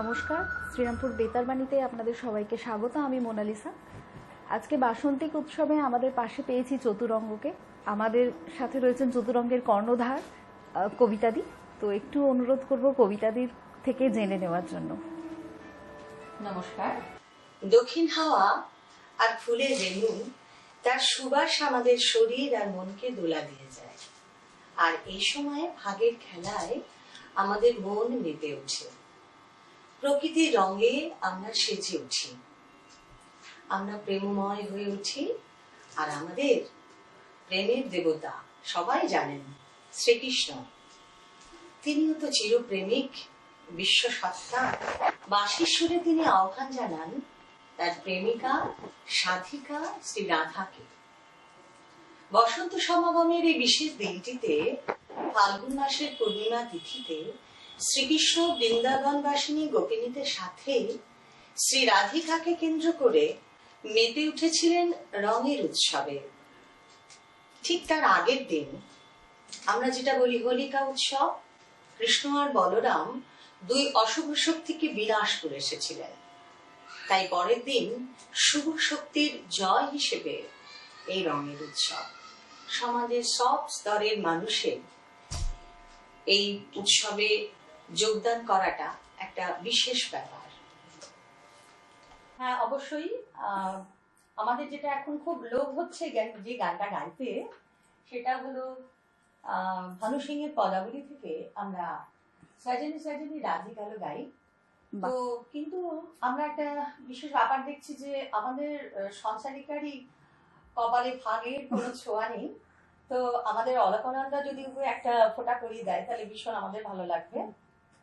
নমস্কার, শ্রীরামপুর বেতারবাণীতে আপনাদের সবাইকে স্বাগত, আমি মোনালিসা। আজকে বাসন্তিক উৎসবে আমাদের পাশে পেয়েছি চতুরঙ্গকে। আমাদের সাথে রয়েছেন চতুরঙ্গের কর্ণধার কবিতাদি। তো একটু অনুরোধ করব কবিতাদির থেকে জেনে নেওয়ার জন্য। নমস্কার। দক্ষিণ হাওয়া আর ফুলের রেণু তার সুবাস আমাদের শরীর আর মনকে দোলা দিয়ে যায়। আর এই সময় ভাগের খেলায় আমাদের মন মেতে ওঠে। প্রকৃতির রঙে আমরা সেজে উঠি। আমরা প্রেমময় হয়ে উঠি আর আমাদের প্রেমের দেবতা সবাই জানেন শ্রীকৃষ্ণ। তিনিও তো চিরপ্রেমিক বিশ্ব সত্তা বাসেশ্বরে তিনি আহ্বান জানান, তার প্রেমিকা, সাধিকা শ্রী রাধাকে। বসন্ত সমাগমের এই বিশেষ দিনটিতে ফাল্গুন মাসের পূর্ণিমা তিথিতে শ্রীকৃষ্ণ বৃন্দাবনবাসিনী গোপিনীদের সাথে শ্রী রাধিকাকে কেন্দ্র করে মেতে উঠেছিলেন রঙের উৎসবে। ঠিক তার আগের দিন আমরা যেটা বলি হোলিকা উৎসব, কৃষ্ণ আর বলরাম দুই অশুভ শক্তিকে বিনাশ করে এসেছিলেন। তাই পরের দিন শুভ শক্তির জয় হিসেবে এই রঙের উৎসব। সমাজের সব স্তরের মানুষের এই উৎসবে যোগদান করাটা একটা বিশেষ ব্যাপার। হ্যাঁ অবশ্যই আমাদের যেটা এখন খুব লোভ হচ্ছে যে গানটা গাইতে সেটা হলো ভানু সিং এর পদাবলী থেকে আমরা সাজনি সাজনি রাজি কালো গাই। তো কিন্তু আমরা একটা বিশেষ ব্যাপার দেখছি যে আমাদের সংসারিকারই কপালে ভাগের কোনো ছোঁয়া নেই। তো আমাদের অলকানন্দা যদি উপরে একটা ফোঁটা করিয়ে দেয় তাহলে ভীষণ আমাদের ভালো লাগবে।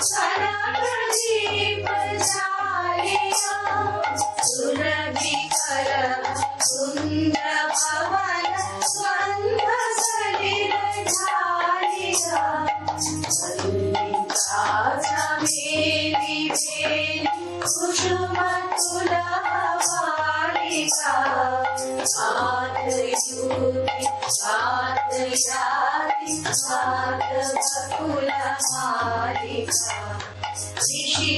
जीव सुन सुन्दर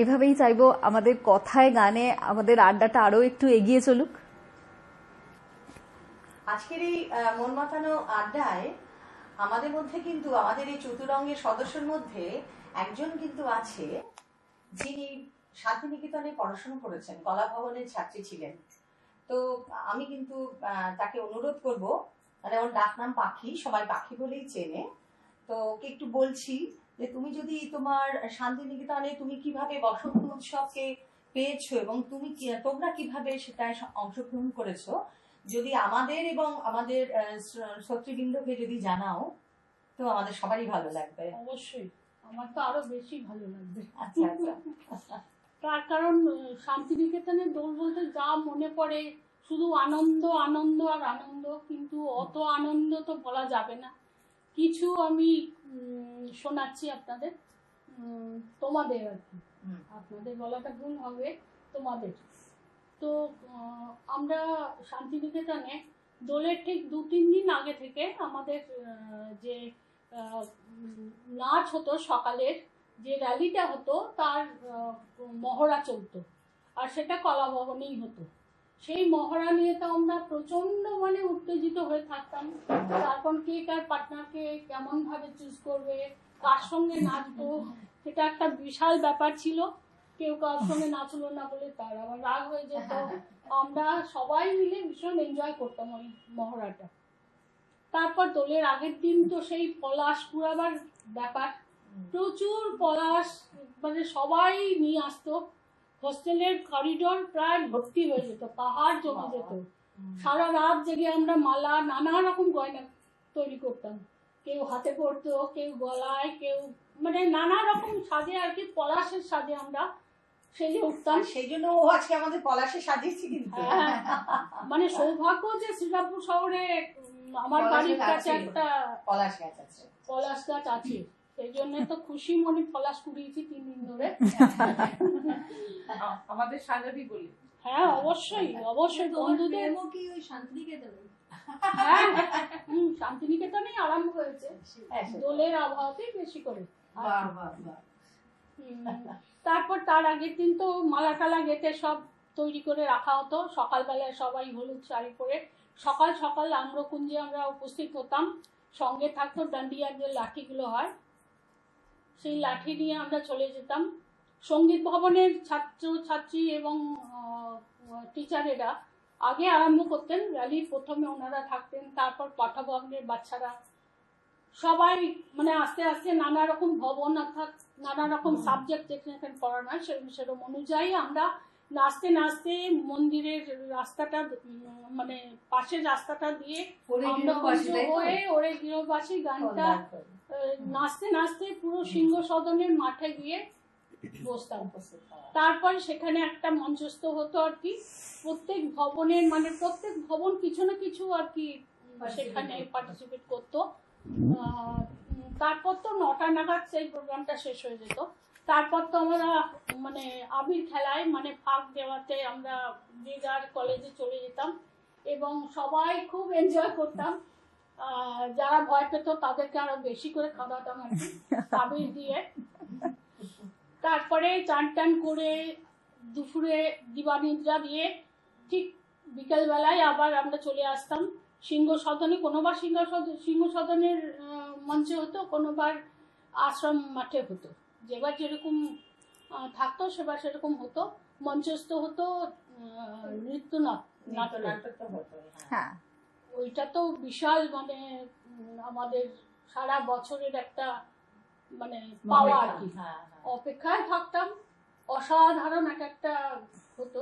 এভাবেই চাইব আমাদের কথায়, গানে, আমাদের আড্ডাটা আরও একটু এগিয়ে চলুক। আজকের এই মন মাতানো আড্ডায় আমাদের মধ্যে কিন্তু, আমাদের এই চতুরঙ্গের সদস্যের মধ্যে একজন কিন্তু আছে, যিনি শান্তিনিকেতনে পড়াশোনা করেছেন, কলা ভবনের ছাত্রী ছিলেন। তো আমি কিন্তু তাকে অনুরোধ করব মানে ওর ডাক নাম পাখি, সবাই পাখি বলেই চেনে। তো ওকে একটু বলছি যে তুমি যদি তোমার শান্তিনিকেতনে তুমি কীভাবে বসন্ত উৎসবকে পেয়েছ এবং তুমি তোমরা কীভাবে সেটায় অংশগ্রহণ করেছ যদি আমাদের এবং আমাদের শ্রোতৃবৃন্দকে যদি জানাও তো আমাদের সবারই ভালো লাগবে। অবশ্যই। আমার তো আরও বেশি ভালো লাগবে। আচ্ছা আচ্ছা। তার কারণ শান্তিনিকেতনের দোল বলতে যা মনে পড়ে শুধু আনন্দ আনন্দ আর আনন্দ কিন্তু অত আনন্দ তো বলা যাবে না। কিছু আমি শোনাচ্ছি আপনাদের। তোমাদের আর কি। আপনাদের বলাটা ভুল হবে তোমাদের। তো আমরা শান্তিনিকেতনে দোলের ঠিক দু তিন দিন আগে থেকে আমাদের যে নাচ হতো সকালের যে র্যালিটা হতো তার মহড়া চলতো। আর সেটা কলা ভবনেই হতো। সেই মহড়া নিয়ে তো আমরা প্রচণ্ড মানে উত্তেজিত হয়ে থাকতাম। তারপর কে কার পার্টনারকে কেমন ভাবে চুজ করবে, কার সঙ্গে নাচবো, সেটা একটা বিশাল ব্যাপার ছিল। কেউ কার সঙ্গে নাচলো না বলে তার আবার রাগ হয়ে যেত। আমরা সবাই মিলে ভীষণ এনজয় করতাম ওই মহড়াটা। তারপর দোলের আগের দিন তো সেই পলাশ পুরাবার ব্যাপার। প্রচুর পলাশ মানে সবাই নিয়ে আসতো। হোস্টেলের করিডোর প্রায় ভর্তি হয়ে যেত পাহাড় জমে যেত। সারা রাত জেগে আমরা মালা নানা রকম গয়না তৈরি করতাম। কেউ হাতে পরতো কেউ গলায় কেউ মানে নানা রকম সাজে আর কি পলাশের সাজে আমরা সেজে উঠতাম। সেই জন্য ও আজকে আমাদের পলাশে সাজিয়েছি কিন্তু। হ্যাঁ, মানে সৌভাগ্য যে শ্রীরামপুর শহরে আমার বাড়ির কাছে একটা পলাশ গাছ আছে। পলাশ গাছ আছে। সেই জন্য তো খুশি মনে পলাশ কুড়িয়েছি তিন দিন ধরে। আমাদের সাজাবি বলি। হ্যাঁ অবশ্যই অবশ্যই বন্ধুদের কি ওই শান্তিনিকেতনে? হ্যাঁ হুম, শান্তিনিকেতনেই আরম্ভ হয়েছে। হ্যাঁ, দোলের আবহাওয়াতেই বেশি করে। তারপর তার আগের দিন তো মালা টালা গেতে সব তৈরি করে রাখা হতো। সকালবেলায় সবাই হলুদ শাড়ি পরে সকাল সকাল আম্রকুঞ্জে আমরা উপস্থিত হতাম। সঙ্গে থাকতো ডান্ডিয়ার যে লাঠিগুলো হয় সেই লাঠি নিয়ে আমরা চলে যেতাম। সংগীত ভবনের ছাত্র ছাত্রী এবং টিচারেরা আগে আরম্ভ করতেন র্যালি প্রথমে ওনারা থাকতেন তারপর পাঠাভবনের বাচ্চারা। সবাই মানে আস্তে আস্তে নানা রকম ভবন অর্থাৎ নানা রকম সাবজেক্ট যেখানে পড়ানো হয় সেরকম সেরকম অনুযায়ী আমরা নাচতে নাচতে মন্দিরের রাস্তাটা মানে পাশের রাস্তাটা দিয়ে ওরে গৃহবাসী, হয়ে ওরে গৃহবাসী গানটা নাচতে নাচতে পুরো সিংহ সদনের মাঠে গিয়ে বসতাম তারপর সেখানে একটা মঞ্চস্থ হতো আর কি। প্রত্যেক ভবনের মানে প্রত্যেক ভবন কিছু না কিছু আর কি সেখানে পার্টিসিপেট করতো। তারপর তো নটা নাগাদ সেই প্রোগ্রামটা শেষ হয়ে যেত। তারপর তো আমরা মানে আবির খেলায় মানে ফাঁক দেওয়াতে আমরা যে কলেজে চলে যেতাম এবং সবাই খুব এনজয় করতাম। যারা ভয় পেত তাদেরকে আরও বেশি করে খাওয়াতাম আর কি, আবির দিয়ে। তারপরে চান টান করে দুপুরে দিবানিদ্রা দিয়ে ঠিক বিকেলবেলায় আবার আমরা চলে আসতাম। সিংহ সদনে কোনোবার সিংহ সদন সিংহ সদনের মঞ্চে হতো কোনোবার আশ্রম মাঠে হতো। যেবার যেরকম থাকতো সেবার সেরকম হতো। মঞ্চস্থ হতো নৃত্য নাটক। হ্যাঁ। হ্যাঁ। ওইটা তো বিশাল মানে আমাদের সারা বছরের একটা মানে পাওয়া আর কি। হ্যাঁ, হ্যাঁ। অপেক্ষায় থাকতাম অসাধারণ এক একটা হতো।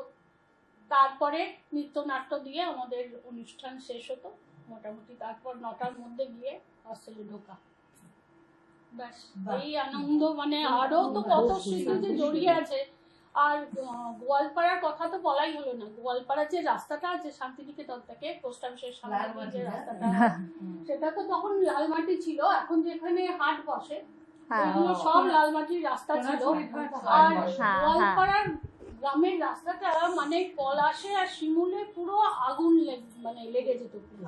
তারপরে নৃত্যনাট্য দিয়ে আমাদের অনুষ্ঠান শেষ হতো। মোটামুটি তারপর নটার মধ্যে গিয়ে হস্টেলে ঢোকা। ব্যাস এই আনন্দ মানে আরও তো কত স্মৃতি যে জড়িয়ে আছে। আর গোয়ালপাড়ার কথা তো বলাই হলো না। গোয়ালপাড়ার যে রাস্তাটা আছে শান্তিনিকেতন থেকে পোস্ট অফিসের সামনে যে হ্যাঁ। রাস্তাটা সেটা তো তখন লালমাটি ছিল। এখন যেখানে হাট বসে হ্যাঁ। ওইগুলো সব লালমাটির রাস্তা ছিল। আর হ্যাঁ, গোয়ালপাড়ার গ্রামের রাস্তাটা মানে পলাশে আর শিমুলে পুরো আগুন লেগ- মানে লেগে যেত পুরো।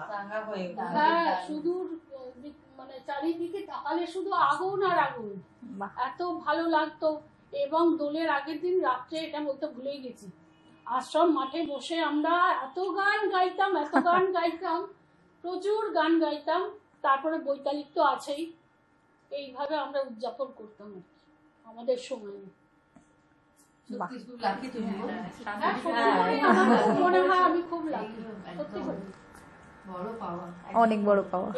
হয়ে উঠে। হ্যাঁ মানে চারিদিকে তাকালে শুধু আগুন আর আগুন। এত ভালো লাগতো। এবং দোলের আগের দিন রাত্রে এটা বলতে ভুলেই গেছি। আশ্রম মাঠে বসে আমরা এত গান গাইতাম এত গান গাইতাম প্রচুর গান গাইতাম। তারপরে বৈতালিক তো আছেই। এইভাবে আমরা উদযাপন করতাম আর কি, আমাদের সময়ে। হ্যাঁ, খুব মনে হয় আমি খুব লাকি সত্যি অনেক বড় পাওয়া।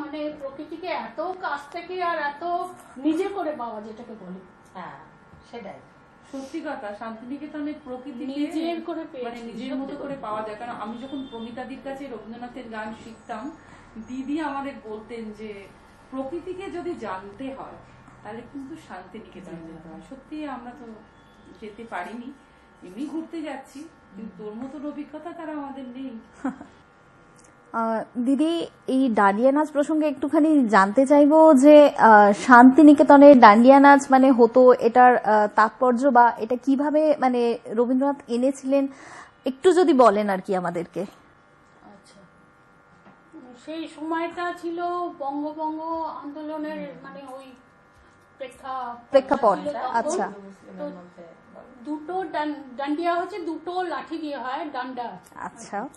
মানে প্রকৃতিকে এত কাছ থেকে আর এত নিজে করে পাওয়া যেটাকে বলে। হ্যাঁ সেটাই। সত্যি কথা শান্তিনিকেতনের প্রকৃতি নিজের করে মানে নিজের মতো করে পাওয়া যায়। কারণ আমি যখন প্রমিতাদির কাছে রবীন্দ্রনাথের গান শিখতাম দিদি আমাদের বলতেন যে প্রকৃতিকে যদি জানতে হয় তাহলে কিন্তু শান্তিনিকেতনে যেতে হয়। সত্যি আমরা তো যেতে পারিনি এমনি ঘুরতে যাচ্ছি। কিন্তু তোর মতন অভিজ্ঞতা তারা আমাদের নেই। দিদি এই ডান্ডিয়া নাচ প্রসঙ্গে একটুখানি জানতে চাইব যে আহ, শান্তিনিকেতনের ডান্ডিয়া নাচ মানে হতো এটার তাৎপর্য বা এটা কীভাবে মানে রবীন্দ্রনাথ এনেছিলেন? একটু যদি বলেন আর কি আমাদেরকে। আচ্ছা। সেই সময়টা ছিল বঙ্গভঙ্গ আন্দোলনের মানে ওই প্রেক্ষাপট, আচ্ছা। তো দুটো ডান- ডান্ডিয়া হচ্ছে দুটো লাঠি দিয়ে হয় ডান্ডা আচ্ছা।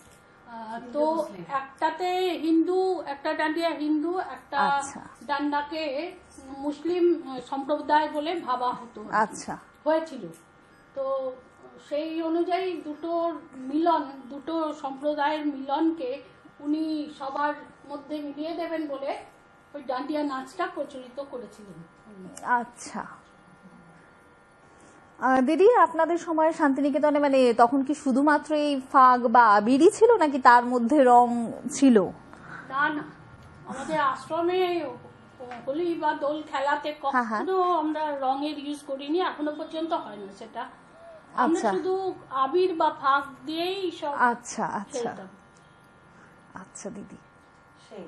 তো একটাতে হিন্দু একটা ডান্ডিয়া হিন্দু একটা আচ্ছা। ডান্ডাকে মুসলিম সম্প্রদায় বলে ভাবা হতো। আচ্ছা। হয়েছিল। তো সেই অনুযায়ী দুটোর মিলন দুটো সম্প্রদায়ের মিলনকে উনি সবার মধ্যে মিলিয়ে দেবেন বলে ওই ডান্ডিয়া নাচটা প্রচলিত করেছিলেন। আচ্ছা। দিদি আপনাদের সময় শান্তিনিকেতনে মানে তখন কি শুধুমাত্র এই ফাগ বা আবিরই ছিল নাকি তার মধ্যে রং ছিল? না আমাদের আশ্রমে হোলি বা দোল খেলাতে হ্যাঁ, হ্যাঁ। কখনো আমরা রঙের ইউজ করিনি এখনও পর্যন্ত হয় না সেটা। আমরা আচ্ছা। শুধু আবির বা ফাগ দিয়েই সব আচ্ছা আচ্ছা। আচ্ছা দিদি। সেই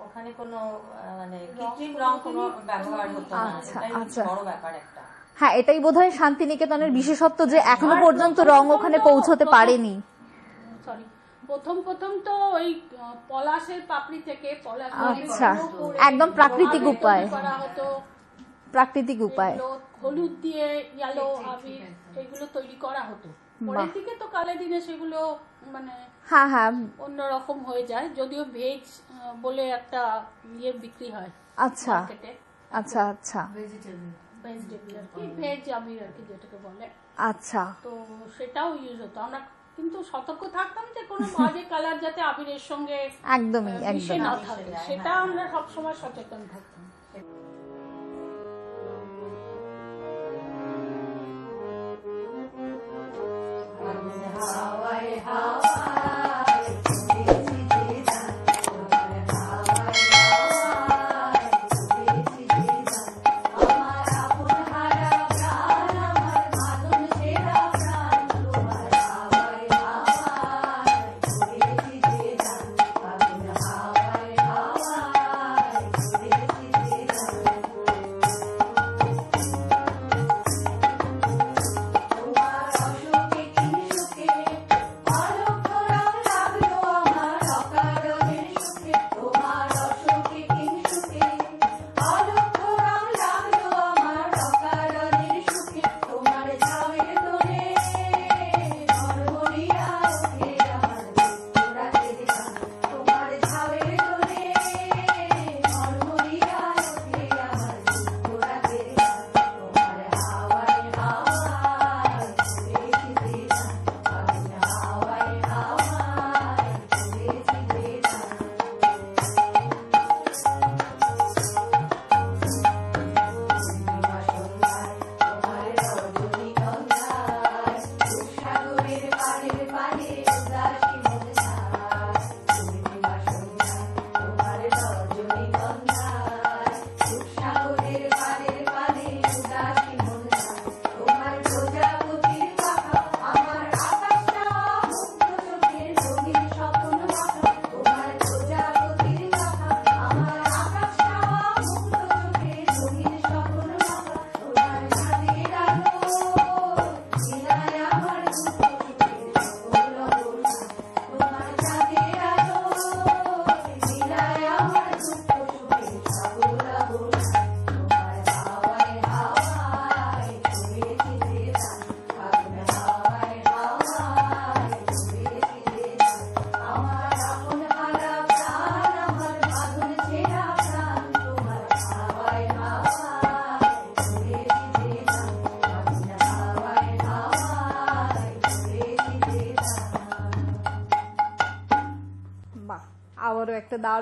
ওখানে কোনো মানে কৃত্রিম রং কোনো ব্যবহার হতো না। আচ্ছা, আচ্ছা। বড় ব্যাপার একটা। হ্যাঁ এটাই বোধহয় শান্তিনিকেতনের বিশেষত্ব যে এখনও পর্যন্ত রং ওখানে পৌঁছতে পারেনি। সরি প্রথম প্রথম তো ওই পলাশের পাপড়ি থেকে পলাশ আচ্ছা, একদম প্রাকৃতিক উপায়। করা হতো। প্রাকৃতিক উপায়। হলুদ দিয়ে ইয়েলো আবির এগুলো তৈরি করা হতো। পরের দিকে তো কালে দিনে সেগুলো মানে হ্যাঁ হ্যাঁ। অন্যরকম হয়ে যায় যদিও ভেজ বলে একটা ইয়ে বিক্রি হয় আচ্ছা। আচ্ছা আচ্ছা। ভেজিটেবল ভেজিটেবল কি ভেজ আবির আর কি যেটাকে বলে। আচ্ছা। তো সেটাও ইউজ হতো। আমরা কিন্তু সতর্ক থাকতাম যে কোনো বাজে কালার যাতে আবিরের সঙ্গে একদমই একদম না থাকে। সেটা। আমরা সবসময় সচেতন থাকতাম।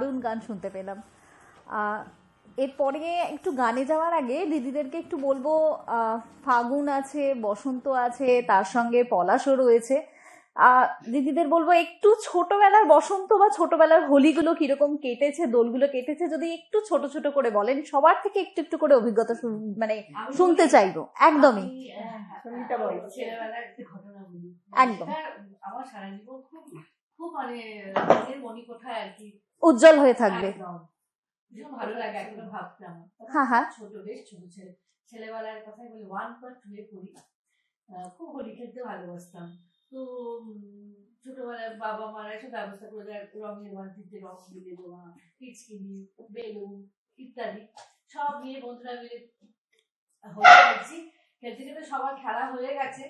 দারুণ গান শুনতে পেলাম। এরপরে একটু গানে যাওয়ার আগে দিদিদেরকে একটু বলব ফাগুন আছে বসন্ত আছে তার সঙ্গে পলাশও রয়েছে। আহ, দিদিদের বলব একটু ছোটবেলার বসন্ত বা ছোটবেলার হোলিগুলো কীরকম কেটেছে দোলগুলো কেটেছে যদি একটু ছোট ছোট করে বলেন সবার থেকে একটু একটু করে অভিজ্ঞতা মানে শুনতে চাইব একদমই। একটা ঘটনা বলি। একদম। আমার সারা জীবন খুব খুব মানে নিজের মণিকোঠায় আর কি উজ্জ্বল হয়ে থাকবে। ভীষণ ভালো লাগে এখনও ভাবতে আমার তখন হ্যাঁ, হ্যাঁ। ছোট বেশ ছোট ছেলে। ছেলেবেলার কথাই বলি ওয়ান বা টু এ পড়ি। খুব হোলি খেলতে ভালোবাসতাম। তো ছোটবেলায় বাবা মারা এসব ব্যবস্থা করে দেয় রঙের বালতিতে রং দিয়ে দেওয়া পিচকিনি বেলুন ইত্যাদি। সব নিয়ে বন্ধুরা মিলে হোলি খেলছি। খেলতে খেলতে সবার খেলা হয়ে গেছে।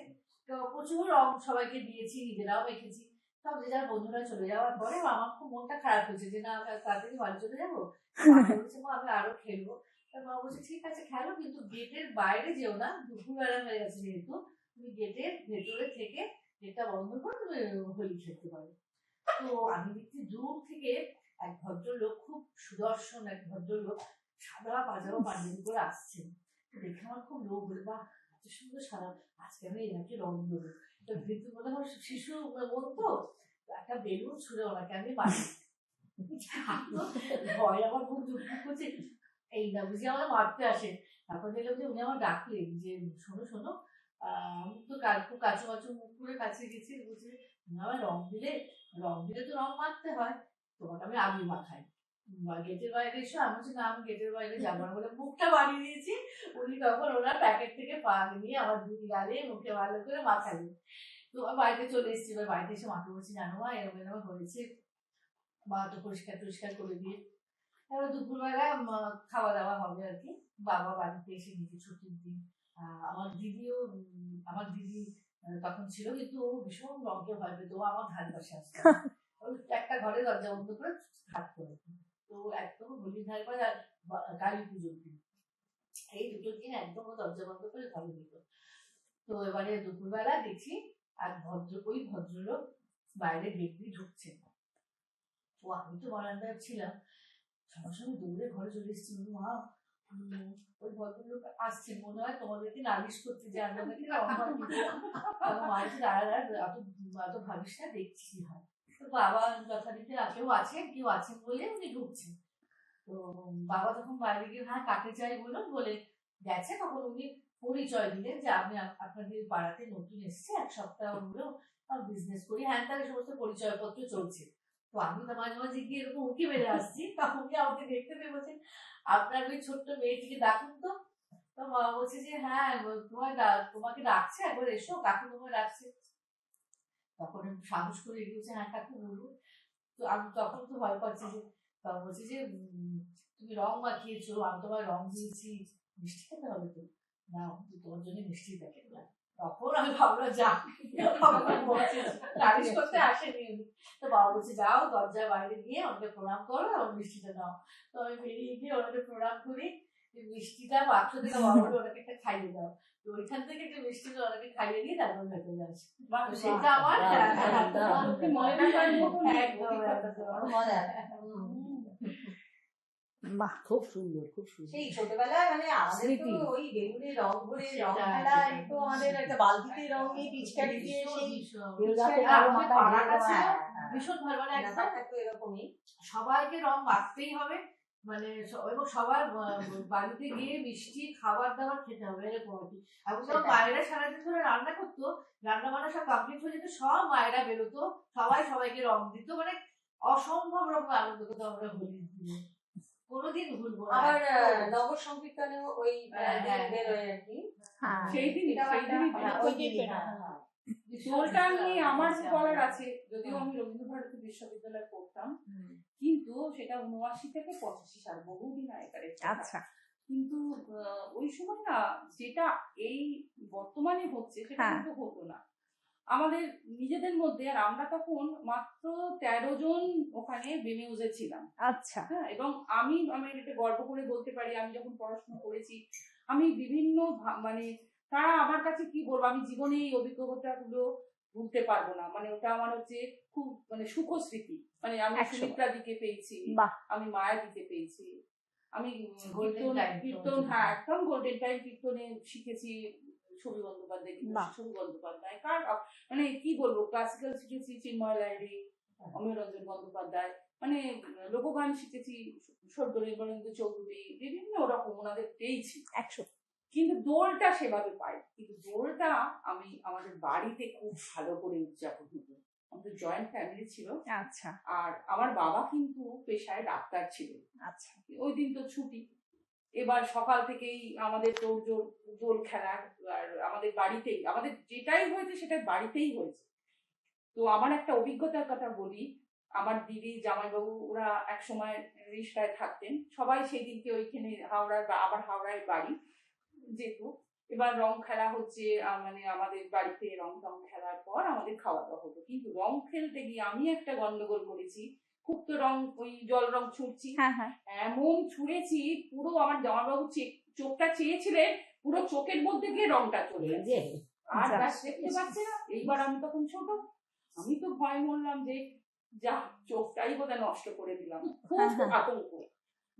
তো প্রচুর রং সবাইকে দিয়েছি নিজেরাও মেখেছি। সব যে যার বন্ধুরা চলে যাওয়ার পরে আমার খুব মনটা খারাপ হয়েছে যে না আমি তাড়াতাড়ি বাড়ি চলে যাব? বলছে মা আমি আরও খেলব। তা মা বলছে ঠিক আছে খেলো কিন্তু গেটের বাইরে যেও না দুপুরবেলা হয়ে গেছে যেহেতু তুমি গেটের ভেতরে থেকে গেটটা বন্ধ করে তুমি হোলি খেলতে পারো। তো আমি দেখছি দূর থেকে এক ভদ্রলোক খুব সুদর্শন এক ভদ্রলোক সাদা পাজামা পাঞ্জাবি করে আসছেন দেখে আমার খুব লোভ হলো বা এত সুন্দর সাদা আজকে আমি এনাকে রং দেবো। তো ভেতর মনে হয় শিশু, মন তো তো একটা বেলুন ছুঁড়ে ওনাকে, আমি মারি ভয়, আমার খুব দুঃখ করছে। এই না বুঝি আমার মারতে আসে। তারপর দেখলাম যে উনি আমার ডাকলেন যে, শোনো শোনো আমি তো কাল খুব কাছু কাছু মুখ করে কাছে গেছি। না আমার রং দিলে রং দিলে তো রং মারতে হয়। তোমাকে আমি আগে মাখাই। বা গেটের বাইরে এসো আমি বলছি না আমি গেটের বাইরে যাব না। বলে মুখটা বানিয়ে দিয়েছি। উনি তখন ওনার প্যাকেট থেকে পা নিয়ে আমার দুই গালে মুখে ভালো করে মাখালেন। তো আমি বাড়িতে চলে এসেছি। এবার বাড়িতে এসে মাকে বলছি জানো মা এরকম এরকম হয়েছে। মা তো পরিষ্কার টরিষ্কার করে দিয়ে এবার দুপুরবেলা খাওয়া দাওয়া হবে আর কি। বাবা বাড়িতে এসে নিজে ছুটির দিন আমার দিদিও আমার দিদি তখন ছিল কিন্তু ও ভীষণ রঙকে ভয় পেত ও আমার ধান পাশে আসতো। একটা ঘরে দরজা বন্ধ করে হাত করে তো একদম হোলির ধারে আর কালী পুজোর দিন। এই দুটো দিন একদম ও দরজা বন্ধ করে ঘরে দিত তো এবারে দুপুরবেলা দেখি আর ভদ্র ওই ভদ্রলোক বাইরে গেট দিয়ে ঢুকছে তো আমি তো বারান্দায় ছিলাম। সঙ্গে সঙ্গে দৌড়ে ঘরে চলে এসেছি। মা ওই ভদ্রলোক আসছে। মনে হয় তোমাদেরকে নালিশ করতে যে আমরা নাকি এত এত ভাবিস না দেখছি হয়? বাবা যথারীতি কেউ আছেন কেউ আছেন বলে উনি ঢুকছেন। তো বাবা যখন বাইরে গিয়ে হ্যাঁ কাকে চাই বলুন, বলে গেছে, তখন উনি পরিচয় দিলেন যে আমি আপ- আপনাদের পাড়াতে নতুন এসেছি, এক সপ্তাহ হলো বিজনেস করি। হ্যাঁ তার সমস্ত পরিচয়পত্র চলছে। তো আমি তো মাঝে মাঝে গিয়ে এরকম উঁকি মেরে আসছি। তখন উনি আমাকে দেখতে পেয়ে বলছেন, আপনার ওই ছোট্ট মেয়েটিকে ডাকুন তো। তো মা বলছে যে হ্যাঁ তোমার তোমাকে ডাকছে, একবার এসো, কাকু তোমায় ডাকছে। তখন সাহস করে এগিয়ে বলছে, হ্যাঁ বলুন তো আমি তখন তো ভয় পাচ্ছি যে তখন বলছি যে তুমি রং মাখিয়েছো আমি তোমায় রং দিয়েছি। মিষ্টি খেতে হবে তো? না তোমার জন্য মিষ্টি দেখে না তখন আমি ভাবলাম যা নালিশ করতে আসেনি। তো বাবা বলছে যাও দরজার বাইরে গিয়ে ওনাকে প্রণাম করো আর মিষ্টিটা নাও। তো আমি বেরিয়ে গিয়ে ওনাকে প্রণাম করি। মিষ্টিটা বাক্স থেকে বাবা ওনাকে একটা খাইয়ে দাও। তো ওইখান থেকে একটা ওনাকে খাইয়ে দিয়ে তারপর ভেতরে আসে। সেটা আমার হ্যাঁ, হ্যাঁ, বাহ, খুব সুন্দর খুব সুন্দর। সেই ছোটবেলায় মানে আমাদের তো ওই বেলুনে রং ভরে রং খেলা একটু আমাদের একটা বালতিতে রং দিয়ে পিচকারি দিয়ে সেই ভীষণ। হ্যাঁ। ভীষণ ভালো মানে একদম এরকমই। সবাইকে রং মাখতেই হবে। মানে এবং সবার বাড়িতে গিয়ে মিষ্টি খাবার দাবার খেতে হবে এরকম আর কি। এবং মায়েরা সারাদিন ধরে রান্না করতো রান্না বান্না সব কমপ্লিট হয়ে যেত সব মায়েরা বেরোতো সবাই সবাইকে রং দিত মানে অসম্ভব রকম আনন্দ করতো আমরা হোলির দিনে। কোনোদিন ভুলবো আবার নগর সংকীর্তনেও ওই হ্যাঁ, দিন হ্যাঁ, বেরোয় আর কি। হ্যাঁ। সেই দিনই হ্যাঁ, হ্যাঁ, হ্যাঁ। নিয়ে আমার বলার আছে। যদিও আমি রবীন্দ্রভারতী বিশ্ববিদ্যালয়ে পড়তাম কিন্তু সেটা উনআশি থেকে পঁচাশি সাল বহুদিন আগেকার আচ্ছা। কিন্তু ওই সময় না যেটা এই বর্তমানে হচ্ছে সেটা হ্যাঁ। কিন্তু হতো না। আমাদের নিজেদের মধ্যে আর আমরা তখন মাত্র তেরো জন ওখানে বেমিউজে ছিলাম। আচ্ছা। হ্যাঁ এবং আমি আমি এটা গর্ব করে বলতে পারি আমি যখন পড়াশোনা করেছি আমি বিভিন্ন মানে তারা আমার কাছে কি বলব? আমি জীবনে এই অভিজ্ঞতাগুলো ভুলতে পারব না। মানে ওটা আমার হচ্ছে খুব মানে সুখ স্মৃতি। মানে আমি। সুমিত্রা দিকে পেয়েছি। আমি মায়া দিকে পেয়েছি। আমি কীর্তন কীর্তন হ্যাঁ একদম গোল্ডেন টাইম কীর্তনে শিখেছি ছবি বন্দ্যোপাধ্যায়। ছবি বন্দ্যোপাধ্যায় কার মানে কি বলব? ক্লাসিক্যাল শিখেছি চিন্ময় লাইরি অমিয় রঞ্জন বন্দ্যোপাধ্যায়। মানে লোকগান শিখেছি সদ্য নির্মলেন্দু চৌধুরী বিভিন্ন রকম ওনাদের পেয়েছি। একশো কিন্তু দোলটা সেভাবে পাই কিন্তু দোলটা আমি আমাদের বাড়িতে খুব ভালো করে উদযাপন হতো। আমাদের জয়েন্ট ফ্যামিলি ছিল। আচ্ছা। আর আমার বাবা কিন্তু পেশায় ডাক্তার ছিলেন আচ্ছা। ওই দিন তো ছুটি। এবার সকাল থেকেই আমাদের তোর জোর দোল খেলা আর আমাদের বাড়িতেই আমাদের যেটাই হয়েছে সেটা বাড়িতেই হয়েছে। তো আমার একটা অভিজ্ঞতার কথা বলি। আমার দিদি জামাইবাবু ওরা এক সময় রিস্কায় থাকতেন। সবাই সেই দিনকে ওইখানে হাওড়ার বা আবার হাওড়ায় বাড়ি। যেত। এবার রং খেলা হচ্ছে মানে আমাদের বাড়িতে রং টং খেলার পর আমাদের খাওয়া দাওয়া হতো। কিন্তু রং খেলতে গিয়ে আমি একটা গন্ডগোল করেছি। খুব তো রং ওই জল রং ছুটছি হ্যাঁ হ্যাঁ। এমন ছুঁড়েছি পুরো আমার জামাইবাবু চে- চোখটা চেয়েছিলেন পুরো চোখের মধ্যে গিয়ে রংটা চলে গেছে। আর দেখতে পাচ্ছে না এইবার আমি তখন ছোট। আমি তো ভয় মরলাম যে যা চোখটাই বোধহয় নষ্ট করে দিলাম। খুব হ্যাঁ, হ্যাঁ। আতঙ্ক।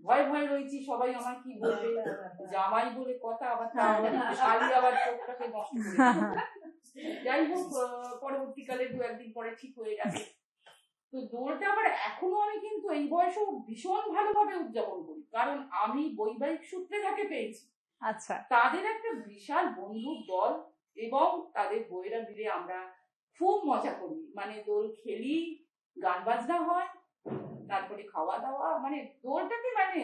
ভয় ভয় রয়েছি সবাই আমার কি বলবে? জামাই বলে কথা আবার। শালি আবার চোখটাকে নষ্ট যাই হোক পরবর্তীকালে দু একদিন পরে ঠিক হয়ে গেছে। তো দোলটা আবার এখনও আমি কিন্তু এই বয়সেও ভীষণ ভালোভাবে উদযাপন করি কারণ আমি বৈবাহিক সূত্রে যাকে পেয়েছি। আচ্ছা। তাদের একটা বিশাল বন্ধুর দল এবং তাদের বইয়েরা মিলে আমরা খুব মজা করি। মানে দোল খেলি গান বাজনা হয় তারপরে খাওয়া দাওয়া মানে দোলটাকে মানে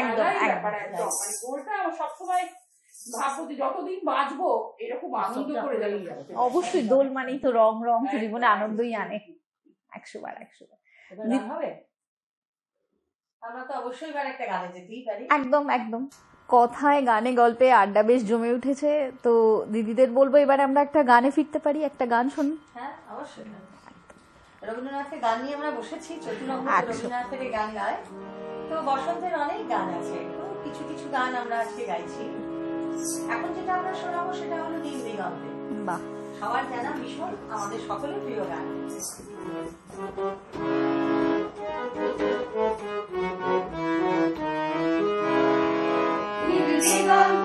একদম, একদম। মানে দোলটা আমার সবসময় ভাববো যে যতদিন বাঁচবো এরকম আনন্দ করে যাবে। অবশ্যই দোল মানেই তো রং রং তো জীবনে আনন্দই আনে। একশো বার একশো বার হবে? আমরা তো অবশ্যই এবার একটা গানে যেতেই পারি। একদম একদম। কথায় গানে গল্পে আড্ডা বেশ জমে উঠেছে। তো দিদিদের বলব এবার আমরা একটা গানে ফিরতে পারি একটা গান শুনি। হ্যাঁ অবশ্যই। রবীন্দ্রনাথের গান নিয়ে আমরা বসেছি চতুরঙ্গ রবীন্দ্রনাথের এই গান গায়। তো বসন্তের অনেক গান আছে তো কিছু কিছু গান আমরা আজকে গাইছি। এখন যেটা আমরা শোনাবো সেটা হলো নীল দিগন্তে সবার জানা ভীষণ আমাদের সকলের প্রিয় গান। নীল দিগন্তে